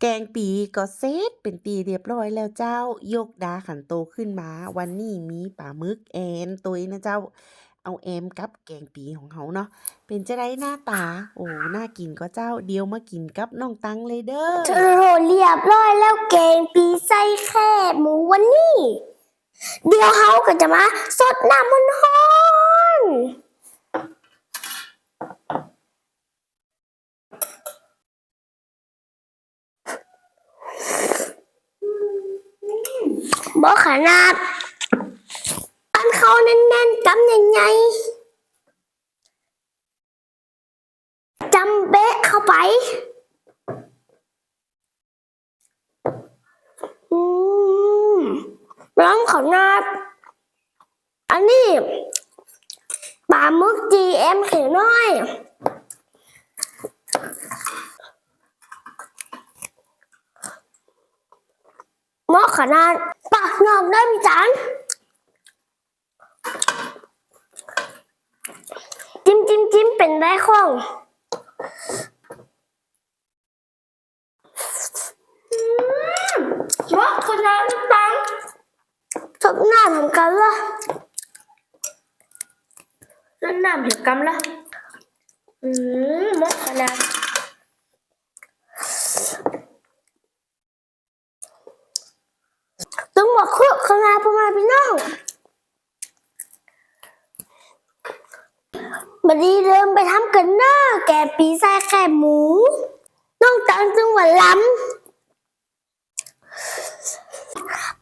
แกงปีก็เสร็จเป็นตีเรียบร้อยแล้วเจ้ายกดาขันโตขึ้นมา วันนี้มีปลาหมึกแอนตุยนะเจ้า เอาแอมกับแกงปีของเขาเนาะเป็นจะได้หน้าตา โอ้น่ากินก็เจ้าเดียวมากินกับน้องตังเลยเด้อโอ้โหเรียบร้อยแล้วแกงปีไส้แค่หมูวันนี้ เดี๋ยวเขาก็จะมาสดน้ำมันฮ้อน บอขนาด อันเขาแน่นๆจำยังไงจำเบ๊ะเข้าไปอืมร้องขอนาด อันนี้ปลาหมึก GM เขียน้อยเหมาะขนาด นอกได้มีจานจิ้มจิ้มจิ้มเป็นได้ของว่าคณะตังทบหน้าทำกันละเล่นน้ำเหี่ยวกำละอืมมกคณะต้อง บอกคุคณะประมาพี่น้องบัดนี้เริ่มไปทำกันเนอะแกปีใส่แค่หมู น้องตังจึงหวานล้ำ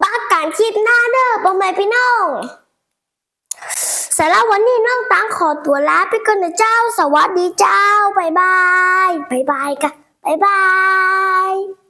ปากการคลิปหน้าเด้อปอมแม่พี่น้องสำหรับวันนี้น้องตังขอตัวลาไปก่อนนะเจ้า สวัสดีเจ้าบายบายบายบายกันบายบาย